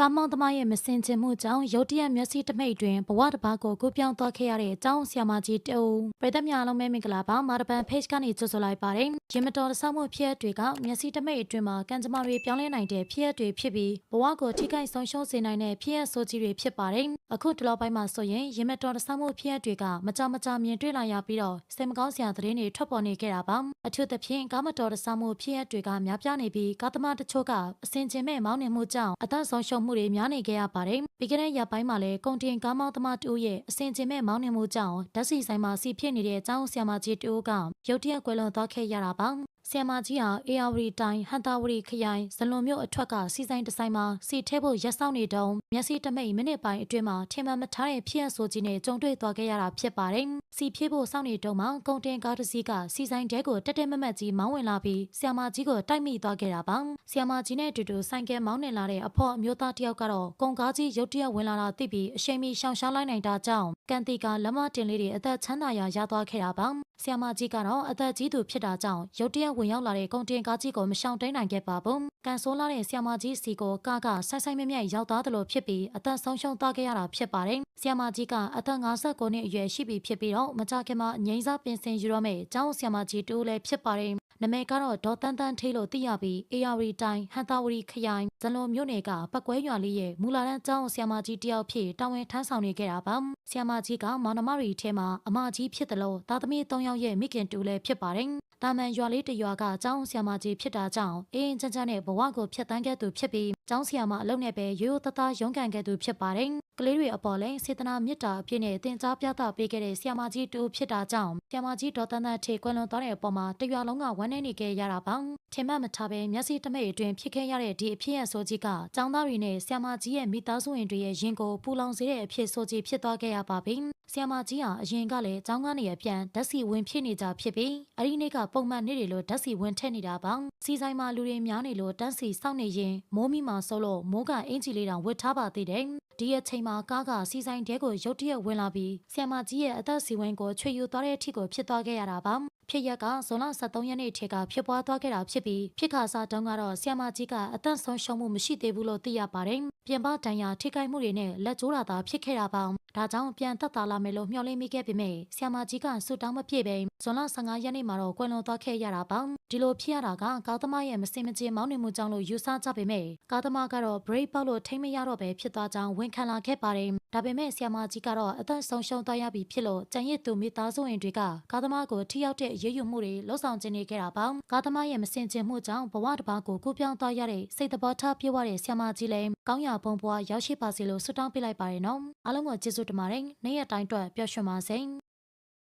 ကားမောင်သမားရဲ့မစင်ချင်မှုကြောင့်ရုတ်တရက်မျက်စိတမိတ်တွင်ဘဝတစ်ပါးကိုကူးပြောင်းသွားခဲ့ရတဲ့အကြောင်းဆရာမကြီးတူပရိသတ်များအားလုံးပဲမင်္ဂလာပါမာရပန် page ကနေကြိုဆိုလိုက်ပါတယ်ရင်မတော်တဆမှုဖြစ်ရပ်တွေကမျက်စိတမိတ်အတွင်းမှာကံကြမ္မာတွေပြောင်းလဲနိုင်တဲ့ဖြစ်ရပ်တွေဖြစ်ပြီးဘဝကိုထိခိုက်ဆုံးရှုံးစေနိုင်တဲ့ဖြစ်ရပ်ဆိုးကြီးတွေဖြစ်ပါတယ် အခုဒီလောက်ပိုင်းမှာဆိုရင်ရင်မတော်တဆမှုဖြစ်ရပ်တွေကမကြမကြမြင်တွေ့လာရပြီးတော့စိတ်မကောင်းစရာသတင်းတွေထွက်ပေါ်နေခဲ့တာပါအထူးသဖြင့်ကားမတော်တဆမှုဖြစ်ရပ်တွေကများပြားနေပြီးကားသမားတချို့ကအစင်ချင်မဲ့မောင်းနှင်မှုကြောင့်အသက်ဆုံးရှုံးမှုတွေများနေခဲ့ရပါတယ်။ပြီးခဲ့တဲ့ရက်ပိုင်းမှာလည်းကုန်တင်ကားမောင်းသမားတူရဲ့အစင်ချင်မဲ့မောင်းနှင်မှုကြောင့်ဓာတ်ဆီဆိုင်မှာစီဖြစ်နေတဲ့အကြောင်းဆရာမကြီးတူကရုတ်တရက်ကွယ်လွန်သွားခဲ့ရတာပါ။ ဆီယမကြီးဟာအေယာဝတီတိုင်းဟန်တာဝတီခရိုင်ဇလွန်မြို့အထွက်ကစီဆိုင်တစ်ဆိုင်မှာစီထဲဖို့ရက်ဆောင်နေတုန်းမျက်စိတမိတ်မိနစ်ပိုင်းအတွင်းမှာထင်မှန်မထားတဲ့ဖြစ်ရဆိုကြီးနဲ့ကြုံတွေ့သွားခဲ့ရတာဖြစ်ပါတယ်။စီဖြည့်ဖို့စောင့်နေတုန်းမှာကုန်တင်ကားတစ်စီးကစီဆိုင်တဲကိုတက်တက်မက်မက်ကြီးမောင်းဝင်လာပြီးဆီယမကြီးကိုတိုက်မိသွားခဲ့တာပါ။ဆီယမကြီးနဲ့အတူတူဆိုင်ကယ်မောင်းနေလာတဲ့အဖော်အမျိုးသားတစ်ယောက်ကတော့ကုန်ကားကြီးရုတ်တရက်ဝင်လာတာသိပြီးအရှိန်မီရှောင်ရှားလိုက်နိုင်တာကြောင့်ကန်တီကလက်မတင်လေးတွေအသက်ချမ်းသာရာရသွားခဲ့တာပါ။ ဆီယမကြီးကတော့အသက်ကြီးသူဖြစ်တာကြောင့်ရုတ်တရက်ဝင်ရောက်လာတဲ့ကုန်တင်ကားကြီးကိုမရှောင်တိန်နိုင်ခဲ့ပါဘူး။ကန်ဆိုးလာတဲ့ဆီယမကြီးစီကိုကားကဆိုက်ဆိုက်မြက်မြက်ရောက်သားသလိုဖြစ်ပြီးအသက်ဆုံးရှုံးသွားခဲ့ရတာဖြစ်ပါတယ်။ဆီယမကြီးကအသက်59နှစ်အရွယ်ရှိပြီဖြစ်ပြီးတော့မကြခင်မှာငိမ့်စားပင်စင်ယူရမယ့်ကျောင်းဆီယမကြီးတူလည်းဖြစ်ပါတယ်။ နမဲကတော့ဒေါ်တန်းတန်းထေးလို့သိရပြီး AR တိုင်းဟန်တာဝရီခရိုင်ဇလွန်မြို့နယ်ကပတ်ကွဲရွာလေးရဲ့မူလာတန်းကျောင်းဆီယမကြီးတယောက်ဖြစ်တာဝန်ထမ်းဆောင်နေခဲ့တာပါ။ဆီယမကြီးကမောင်နှမတွေထဲမှာအမကြီးဖြစ်တယ်လို့သားသမီး၃ယောက်ရဲ့မိခင်တူလည်းဖြစ်ပါတယ်။တာမန်ရွာလေးတစ်ရွာကကျောင်းဆီယမကြီးဖြစ်တာကြောင့်အင်းချမ်းချမ်းနဲ့ဘဝကိုဖျက်ဆီးခဲ့သူဖြစ်ပြီးကျောင်းဆီယမအလုပ်နဲ့ပဲရိုးရိုးသားသားရုန်းကန်ခဲ့သူဖြစ်ပါတယ်။ ကလေးတွေအပေါ်လဲစေတနာမေတ္တာအဖြစ်နဲ့တင် जा ပြသပေးခဲ့တဲ့ဆီယမကြီးတူဖြစ်တာကြောင့်ဆီယမကြီးဒေါ်တန်းတန်းထေကွယ်လွန်သွားတဲ့အပေါ်မှာတရွာလုံးကဝမ်းနည်းနေခဲ့ရတာပါ။ထင်မှတ်မထားပဲမျက်စိတမိတ်အတွင်းဖြစ်ခဲ့ရတဲ့ဒီအဖြစ်အဆိုးကြီးကကျောင်းသားတွေနဲ့ဆီယမကြီးရဲ့မိသားစုဝင်တွေရဲ့ရင်ကိုပူလောင်စေတဲ့အဖြစ်ဆိုးကြီးဖြစ်သွားခဲ့ရပါပြီ။ဆီယမကြီးဟာအရင်ကလည်းကျောင်းကနေအပြန်ဓာတ်စီဝင်ဖြစ်နေကြဖြစ်ပြီးအဒီနေ့ကပုံမှန်နေ့တွေလိုဓာတ်စီဝင်ထက်နေတာပါ။စီဆိုင်မှာလူတွေများနေလို့တန်းစီစောင့်နေရင်မိုးမိမှာစိုးလို့မိုးကအင်ဂျီလေးတောင်ဝတ်ထားပါသေးတယ်။ဒီအချိန်မှာကားကစီဆိုင်တဲကိုရုတ်တရက်ဝင်လာပြီးဆီယမကြီးရဲ့အသက်စီဝင်ကိုချွေယူသွားတဲ့အထိကိုဖြစ်သွားခဲ့ရတာပါ။ ဖြစ်ရက်ကဇွန်လ23ရက်နေ့ထဲကဖြစ်ပွားသွားခဲ့တာဖြစ်ပြီးဖြစ်ခါစားတုန်းကတော့ဆီယမကြီးကအသက်ဆုံးရှုံးမှုမရှိသေးဘူးလို့သိရပါတယ်။ပြင်ပဒဏ်ရာထိခိုက်မှုတွေနဲ့လက်ကျိုးတာသာဖြစ်ခဲ့တာပါ။ဒါကြောင့်ပြန်သက်သာလာမယ်လို့မျှော်လင့်မိခဲ့ပေမဲ့ဆီယမကြီးကဆူတောင်းမပြည့်ပဲဇွန်လ15ရက်နေ့မှာတော့ကွယ်လွန်သွားခဲ့ရတာပါ။ဒီလိုဖြစ်ရတာကကားသမားရဲ့မစင်မကြေမောင်းနှင်မှုကြောင့်လို့ယူဆကြပေမဲ့ကားသမားကတော့ brake ပေါက်လို့ထိမ့်မရတော့ပဲဖြစ်သွားကြောင်းဝန်ခံလာခဲ့ပါတယ်။ဒါပေမဲ့ဆီယမကြီးကတော့အသက်ဆုံးရှုံးသွားရပြီဖြစ်လို့ကြံရစ်သူမိသားစုဝင်တွေကကားသမားကိုထိရောက်တဲ့အရေးယူမှုတွေလှုံ့ဆော်ခြင်းနေခဲ့တာပါ။ကားသမားရဲ့မစင်ကျင်မှုကြောင့်ဘဝတစ်ပါးကိုကူးပြောင်းသွားရတဲ့စိတ်တဘောထားပြေဝတဲ့ဆီယမကြီးလည်းကောင်းရာဘုံဘဝရောက်ရှိပါစေလို့ဆုတောင်းပေးလိုက်ပါတယ်နော်။အားလုံးကိုကျေးဇူးတင်ပါတယ်။နေ့ရက်တိုင်းအတွက်ပျော်ရွှင်ပါစေ။